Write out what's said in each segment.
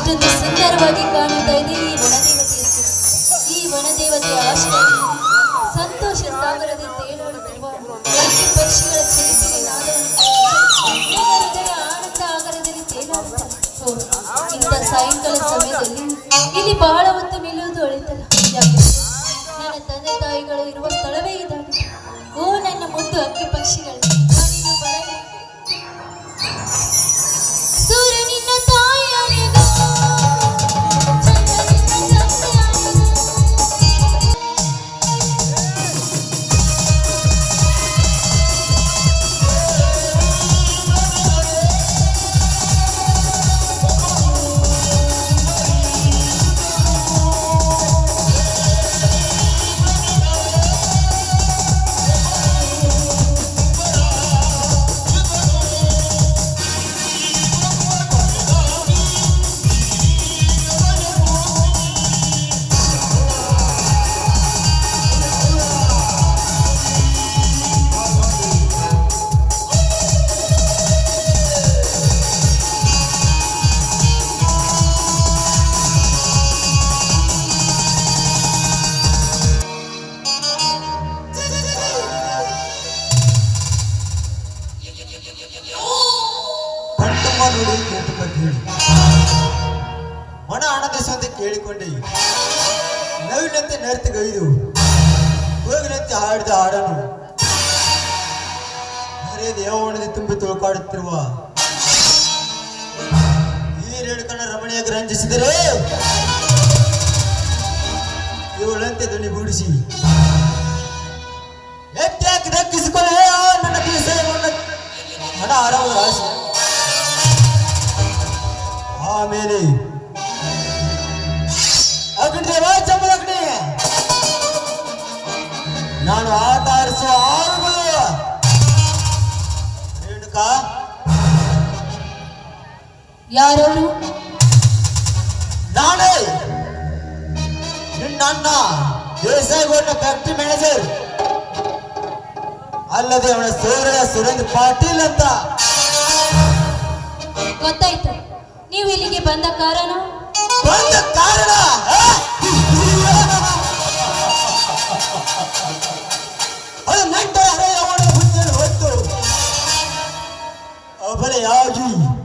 ಎಷ್ಟೊಂದು ಸುಂದರವಾಗಿ ಕಾಣುತ್ತಾ ಇದೆ ಈ ವನದೇವತೆಯ ಈ ವನದೇವತೆಯ ಆಶ್ರಯದಲ್ಲಿ ಸಂತೋಷ ಸಾಗರದಿಂದ ತೇಲಾಡುತ್ತಿರುವ ಹಕ್ಕಿ ಪಕ್ಷಿಗಳ ಚಿಲಿಪಿಲಿ ನಾದವನ್ನು ಕೇಳಿ ನನ್ನ ಹೃದಯ ಆನಂದ ಆಗರದಲ್ಲಿ ತೇಲಾಡುತ್ತದೆ ಓ, ಇಂಥ ಸಾಯಂಕಾಲ ಸಮಯದಲ್ಲಿ ಇಲ್ಲಿ ಬಹಳ ಹೊತ್ತು ನಿಲ್ಲುವುದು ಒಳಿತಲ್ಲ ಯಾಕೆ ನನ್ನ ತಂದೆ ತಾಯಿಗಳು ಇರುವ ಸ್ಥಳವೇ ಇದಾಗಿದೆ ಓ ನನ್ನ ಮುದ್ದು ಹಕ್ಕಿ ಪಕ್ಷಿಗಳು ನವಿನಂತೆ ನರ್ತಗೈದು ಹೋಗಿನಂತೆ ಹಾಡಿದ ಹಾಡನು ಹರೇ ದೇವಣದಿ ತುಂಬಿ ತುಳುಕಾಡುತ್ತಿರುವ ಈ ರೇಣುಕನ ರಮಣೀಯಾಗಿ ರಂಜಿಸಿದರೆ ಇವಳಂತೆ ಧ್ವನಿ ಗೂಡಿಸಿ ಎತ್ತಾಕಿ ದಕ್ಕಿಸಿಕೊಳ್ಳೆ ನನ್ನ ದಿವಸಗೊಂಡ ಹಣ ಆರಾಮ ಆಮೇಲೆ ರೇಣುಕಾ ಯಾರವರು ನಾನೇ. ನಿನ್ನ ದೇಸಾಯಿಗೊಂಡ ಫ್ಯಾಕ್ಟ್ರಿ ಮ್ಯಾನೇಜರ್ ಅಲ್ಲದೆ ಅವನ ಸೋದರ ಸುರೇಂದ್ರ ಪಾಟೀಲ್ ಅಂತ. ಗೊತ್ತಾಯ್ತು. ನೀವು ಇಲ್ಲಿಗೆ ಬಂದ ಕಾರಣ? ಬಂದ ಕಾರಣ Vale Aldi.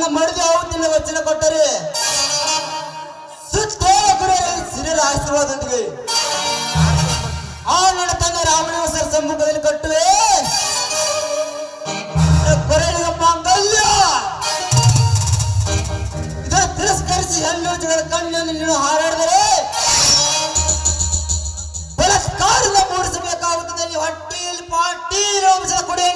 ನನ್ನ ಮಡಿದು ಅವು ವಚನ ಕೊಟ್ಟರೆ ಸುತ್ತ ಸಿರಿಯರ ಆಶೀರ್ವಾದದೊಂದಿಗೆ ಆ ನನ್ನ ತಂಗ ರಾಮನ ಸರ ಸಮ್ಮುಖದಲ್ಲಿ ಕಟ್ಟುವೆ. ಕೊರಳಿನ ಮಾಂಗಲ್ಯ ಇದನ್ನು ತಿರಸ್ಕರಿಸಿ ಹೆಣ್ಣು ಜಗಳ ಕಣ್ಣನ್ನು ನೀನು ಹಾರಾಡಿದರೆ ಬಲತ್ಕಾರದಿಂದ ಮೂಡಿಸಬೇಕಾಗುತ್ತದೆ. ನೀವು ಹಟ್ಟಿಯಲ್ಲಿ ಪಾಟಿ ರೋಮಿಸಿದ ಕೊಡಿ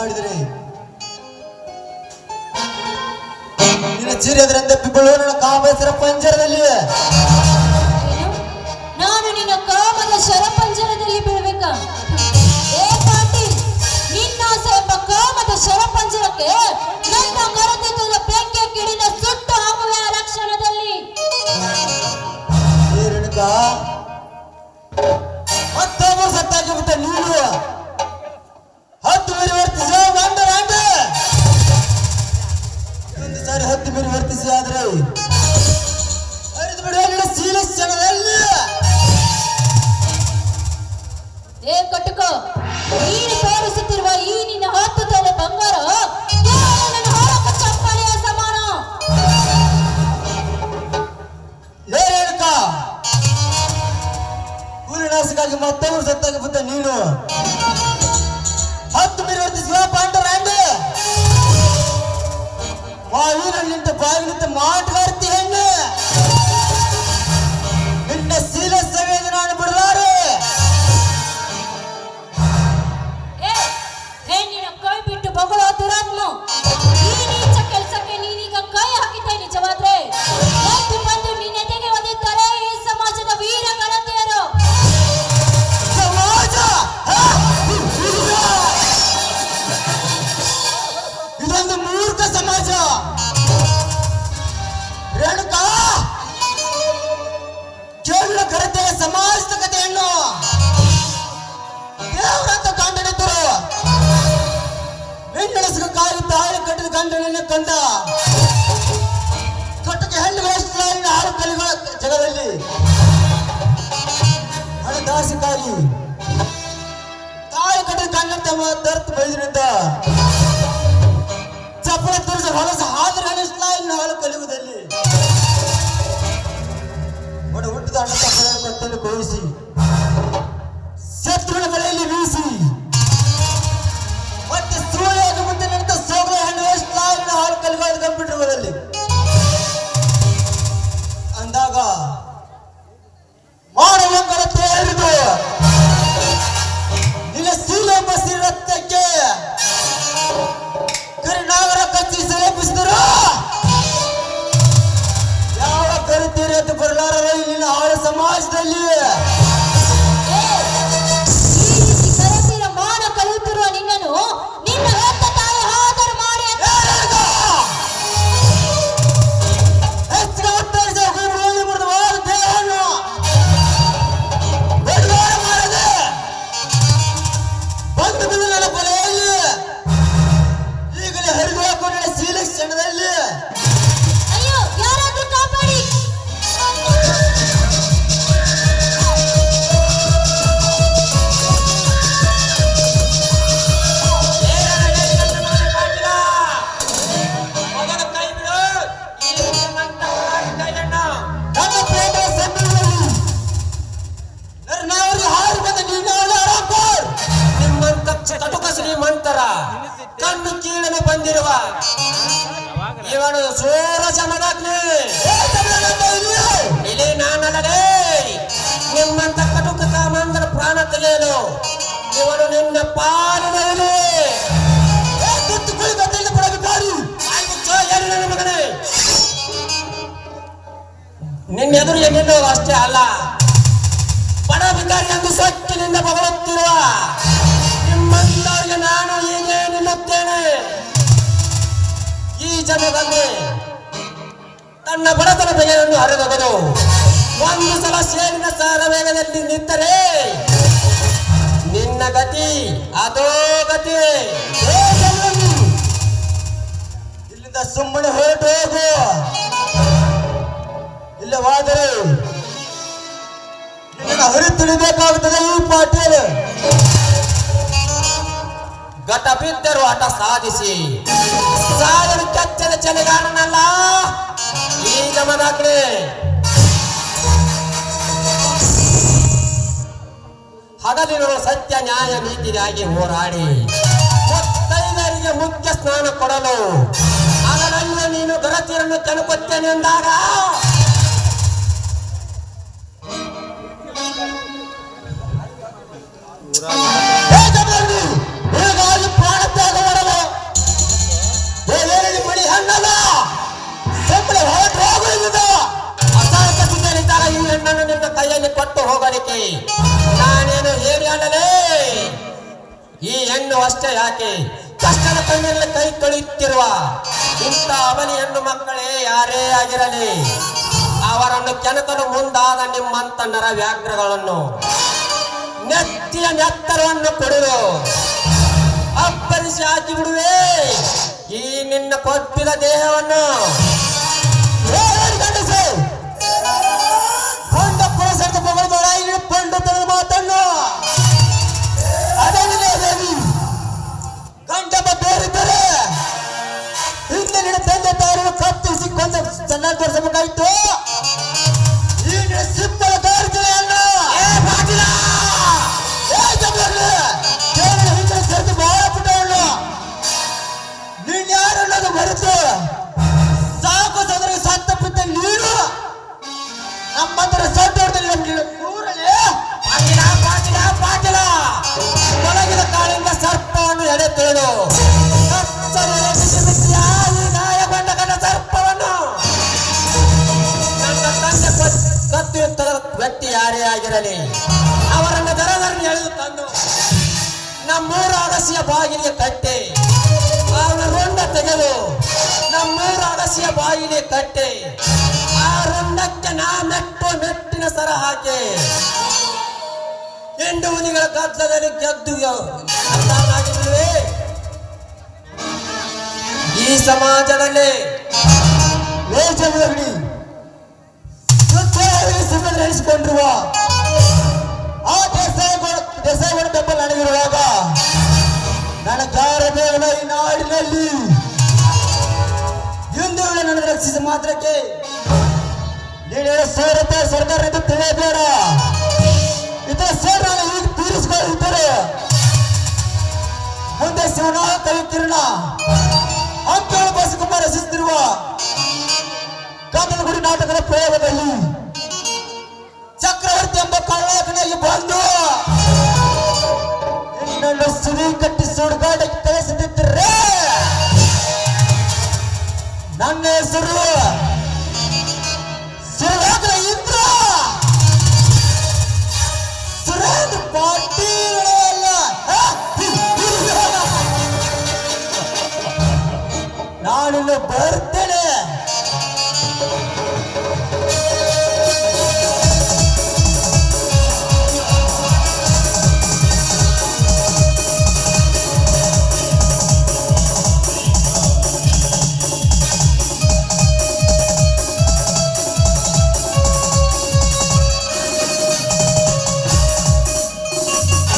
ಮಾಡಿದರೆ? ನಿನ್ನ ಚೀರದ್ರಂತೆ ಪಿಬಳು ಕಾಮಸರ ನಾನು ನಿನ್ನ ಕಾಮದ ಶರ ಬೀಳ್ಬೇಕ? ನಿನ್ನ ಕಾಮದ ನನ್ನ ಕಿಡಿನ ಸುಟ್ಟು ಹಾಕುವೆ ರಕ್ಷಣದಲ್ಲಿ ಸತ್ತಾಗಿ ನೀನು? ನೀನು ಇವನು ನಿನ್ನ ಪಾಲನೆಯಲ್ಲಿ ನಿನ್ನ ಎದುರು ನಿಲ್ಲೋದು ಅಷ್ಟೇ ಅಲ್ಲ. ಬಡ ಬಿಕಾರಿ ಎಂದು ಸತ್ಯ ನಿನ್ನ ಬಗಳುತ್ತಿರುವ ನಿಮ್ಮಂತವರಿಗೆ ನಾನು ಹೀಗೆ ನಿಲ್ಲುತ್ತೇನೆ. ಈ ಜನ್ಮದಲ್ಲಿ ತನ್ನ ಬಡತನ ಬಗೆಯನ್ನು ಹರಿದವರು ಒಂದು ಸಲ ಸೇರಿನ ಸಾರ ವೇಗದಲ್ಲಿ ನಿಂತರೆ ನಿನ್ನ ಗತಿ. ಅದೋ ಗತಿ ಇಲ್ಲಿಂದ ಸುಮ್ಮನೆ ಹೊರಟು ಹೋಗು. ಇಲ್ಲವಾದರೆ ಹೊರತುಳಿಬೇಕಾಗುತ್ತದೆ ಈ ಪಾಟೀಲ್ ಗಟ ಬಿದ್ದರು ಆಟ ಸಾಧಿಸಿ. ಸಾಗರ ಕಚ್ಚದ ಚಳಿಗಾರನಲ್ಲ. ಈ ಗಮನ ಹಗಲಿರುವ ಸತ್ಯ ನ್ಯಾಯ ನೀತಿಗಾಗಿ ಹೋರಾಡಿ. ಮುತ್ತೈದರಿಗೆ ಮುಖ್ಯ ಸ್ನಾನ ಕೊಡಲು ಅದರಲ್ಲೂ ನೀನು ದೊರತಿರನ್ನು ತಲುಪುತ್ತೇನೆ ಎಂದಾಗ ಈ ಹೆಣ್ಣು ಅಷ್ಟೇ ಯಾಕೆ? ಕಷ್ಟದ ಕೈಯಲ್ಲಿ ಕೈ ತೊಳೆಯುತ್ತಿರುವ ಇಂಥ ಅವನಿ ಹೆಣ್ಣು ಮಕ್ಕಳೇ ಯಾರೇ ಆಗಿರಲಿ, ಅವರನ್ನು ಕೆಣಕಲು ಮುಂದಾದ ನಿಮ್ಮಂತ ನರ ವ್ಯಾಘ್ರಗಳನ್ನು ನೆತ್ತಿಯ ನೆತ್ತರವನ್ನು ಕೊಡುವೆ. ಅಪ್ಪರಿಸಿ ಹಾಕಿ ಬಿಡುವೆ ಈ ನಿನ್ನ ಕೊಬ್ಬಿದ ದೇಹವನ್ನು ಹೇ ಚೆನ್ನಾಗಿ ಹುಲಿಗಳ ಗದ್ದಲದಲ್ಲಿ ಗೆದ್ದು ಈ ಸಮಾಜದಲ್ಲಿ ಸುಮ್ಮನೆ ನಡೆಸಿಕೊಂಡಿರುವ ಆ ದೇಸಾಯಿಗಳು ಬೆಂಬಲ ನನಗಿರುವಾಗ ನನ್ನ ಗಾರದೇವನ ಈ ನಾಡಿನಲ್ಲಿ ಹಿಂದೂಗಳು ನನ್ನ ರಕ್ಷಿಸ ಮಾತ್ರಕ್ಕೆ ಸರ್ಕಾರ ಸೇರತೆ ಸರ್ಕಾರದಿಂದ ತಿಳಿಯಬೇಡ. ಇತರ ಸೇರ ಈಗ ಮುಂದೆ ಶಿವನ ಕವಿ ಕಿರಣ. ಹಂಪೇಳು ಬಸಕುಮಾರ್ ರಚಿಸುತ್ತಿರುವ ಕಾಮನಗುಡಿ ನಾಟಕದ ಪ್ರಯೋಗದಲ್ಲಿ ಚಕ್ರವರ್ತಿ ಎಂಬ ಕಳ್ಳಕನಾಗಿ ಬಂದು ನಿನ್ನನ್ನು ಸುರಿ ಕಟ್ಟಿ ಸುಡುಗಾಡಕ್ಕೆ ಕಳಿಸುತ್ತಿದ್ದರೆ ನನ್ನ ಹೆಸರು ನಾನಿನ್ನು ಬರ್ತೇನೆ.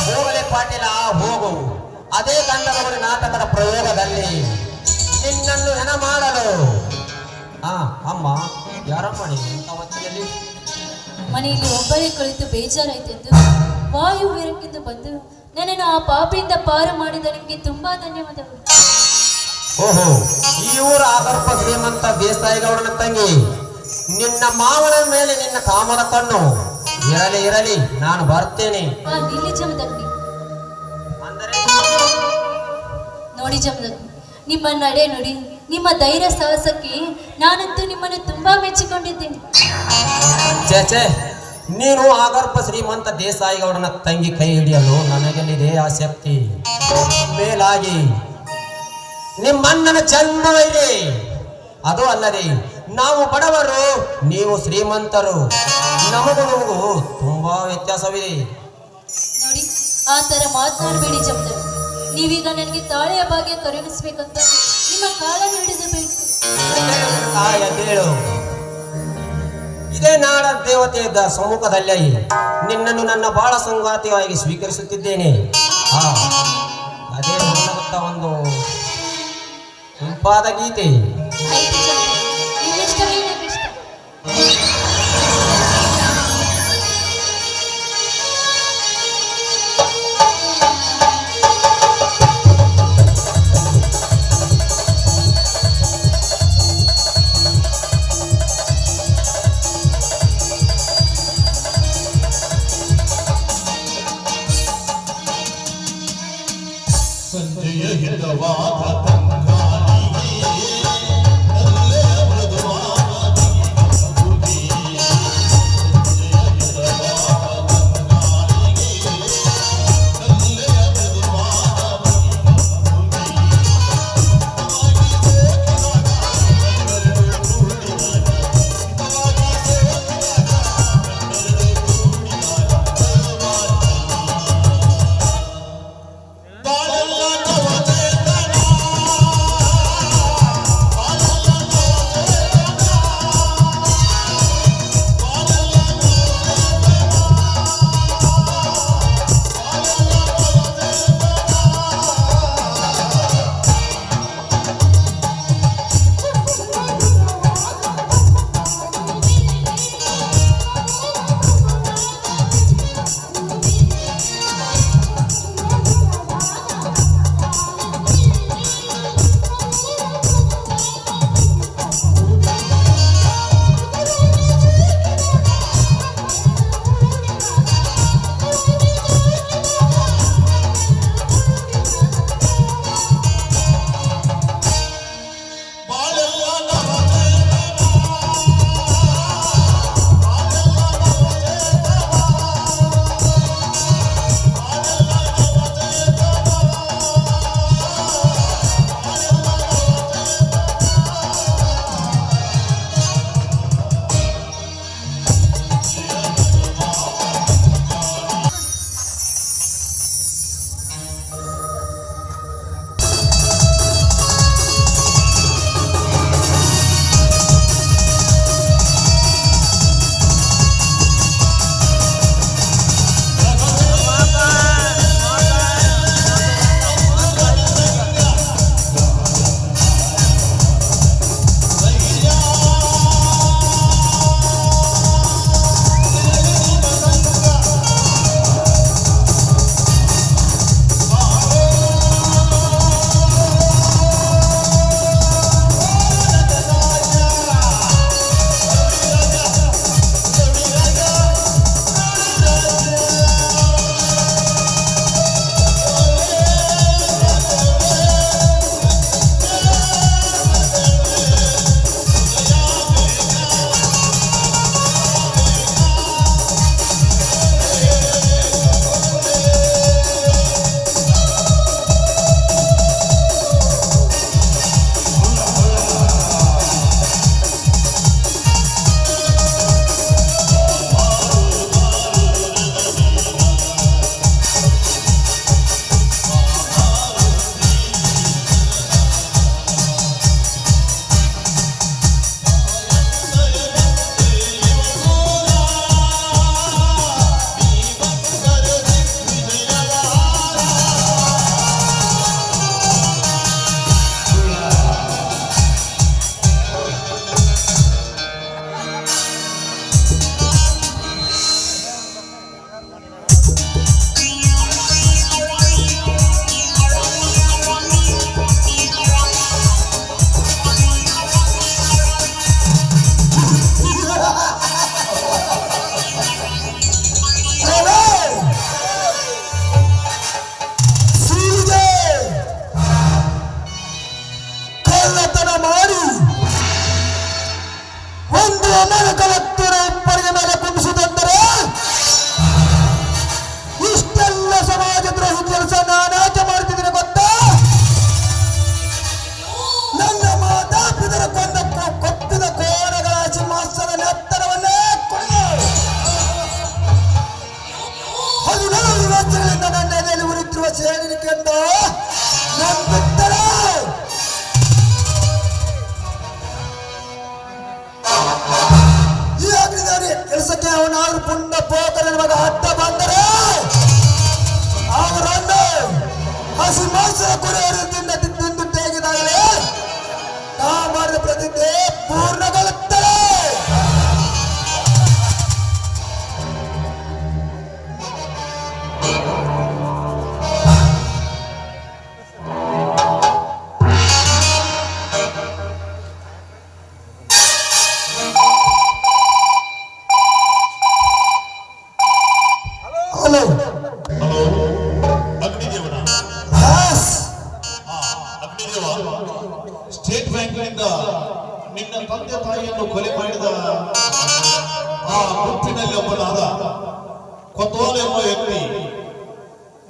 ಹೋಗಲೇ ಪಾಟೀಲ ಹೋಗು. ಅದೇ ತಂಡದವರು ನಾಟಕದ ಪ್ರಯೋಗದಲ್ಲಿ ನಿನ್ನನ್ನು ಹೆಣ ಮಾಡಲು. ಆ ಅಮ್ಮ ಯಾರಮ್ಮ ನೀನು? ಇಂಥ ಹೊತ್ತಿನಲ್ಲಿ ಮನೆಯಲ್ಲಿ ಒಬ್ಬರೇ ಕುಳಿತು ಬೇಜಾರಾಯ್ತೆಂದು ವಾಯು ವಿರಕ್ಕಿಂದ ಬಂದು ನನ್ನನ್ನು ಆ ಪಾಪಿಯಿಂದ ಪಾರು ಮಾಡಿದ ನಿಮಗೆ ತುಂಬಾ ಧನ್ಯವಾದಗಳು. ಓಹೋ ಈ ಊರ ಆಗರ್ಭ ಶ್ರೀಮಂತ ದೇಸಾಯಿಗೌಡನ ತಂಗಿ. ನಿನ್ನ ಮಾವನ ಮೇಲೆ ನಿನ್ನ ಕಾಮನ ಕಣ್ಣು. ಇರಲಿ ಇರಲಿ ನಾನು ಬರ್ತೇನೆ. ಆ ನಿಲ್ಲಿ ಜಮದಗ್ನಿ. ಅಂದರೆ? ನೋಡಿ ಜಮದಗ್ನಿ. ನಿಮ್ಮ ನಡೆ ನುಡಿ ನಿಮ್ಮ ಧೈರ್ಯ ಸಾಹಸಕ್ಕೆ ನಾನಂತೂ ನಿಮ್ಮನ್ನು ತುಂಬಾ ಮೆಚ್ಚಿಕೊಂಡಿದ್ದೇನೆ. ಚೇಚೆ ನೀನು ಆಗರ್ಪ ಶ್ರೀಮಂತ ದೇಸಾಯಿಗೌಡನ ತಂಗಿ ಕೈ ಹಿಡಿಯಲು ನನಗೆಲ್ಲಿದೆ ಆ ಶಕ್ತಿ ಮೇಲಾಗಿ ನಿಮ್ಮನ್ನ ಚಂದವಿದೆ ಅದು ಅಲ್ಲದೆ ನಾವು ಬಡವರು ನೀವು ಶ್ರೀಮಂತರು. ನಮಗೂ ನಮಗೂ ತುಂಬಾ ವ್ಯತ್ಯಾಸವಿದೆ. ನೋಡಿ ಆ ತರ ಮಾತನಾಡಬೇಡಿ ಜಮದಗ್ನಿ ನೀವೀಗ ನನಗೆ ತಾಳೆಯ ಭಾಗ್ಯ ಕರುಣಿಸ್ಬೇಕಂತ ನಿಮ್ಮ ಕಾಲ ಹಿಡಿದು ಬೇಡ ಇದೇ ನಾಡ ದೇವತೆ ಇದ್ದ ಸಮ್ಮುಖದಲ್ಲಿ ನಿನ್ನನ್ನು ನನ್ನ ಬಾಳ ಸಂಗಾತಿಯಾಗಿ ಸ್ವೀಕರಿಸುತ್ತಿದ್ದೇನೆ. ಅದೇ ಒಂದು ಇಂಪಾದ ಗೀತೆ.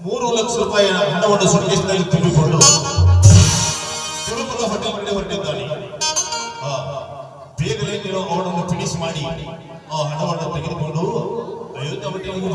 ಮೂರು ಲಕ್ಷ ರೂಪಾಯಿ ಹಣವನ್ನು ಸುರೇಶ್ನಲ್ಲಿ ತುಂಬಿಕೊಂಡು ತಿರುಮಲ ಹೋಟೆಲ್ ಕಡೆ ಹೊರಟಿದ್ದಾನೆ. ಬೇಗನೆ ನೀವು ಅವನನ್ನು ಫಿನಿಶ್ ಮಾಡಿ ಆ ಹಣವನ್ನು ತೆಗೆದುಕೊಂಡು ಅಯೋಧ್ಯೆ ಹೋಟೆಲ್ಗೆ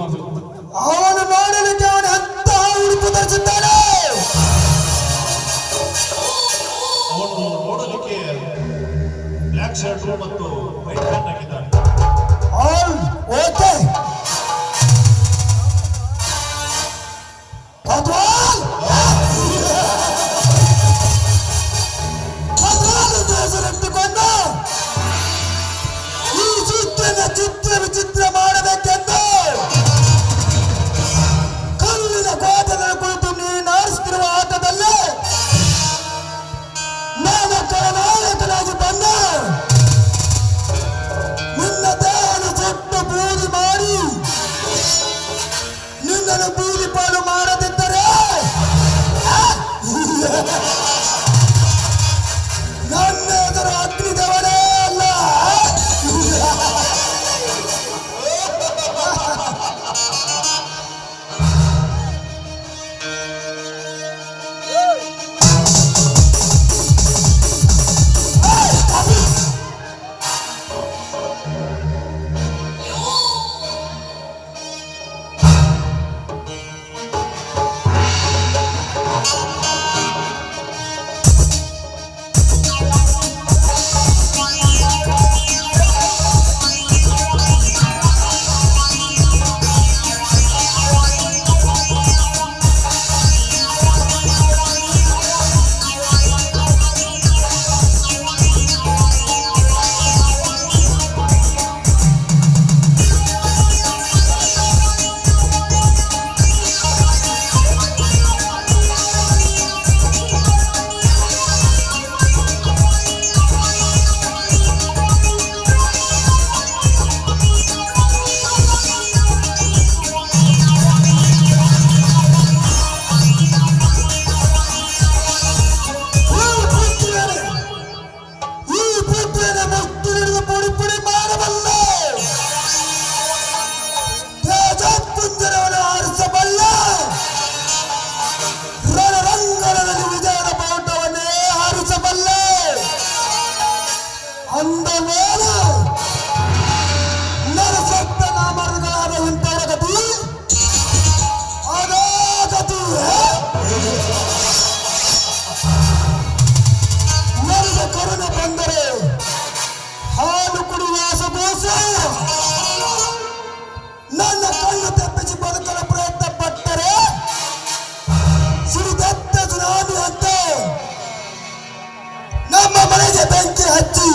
ಅಜ್ಜಿ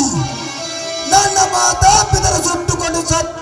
ನನ್ನ ಮಾತಾಪಿತರ ಸುಟ್ಟುಕೊಂಡು ಸತ್ತು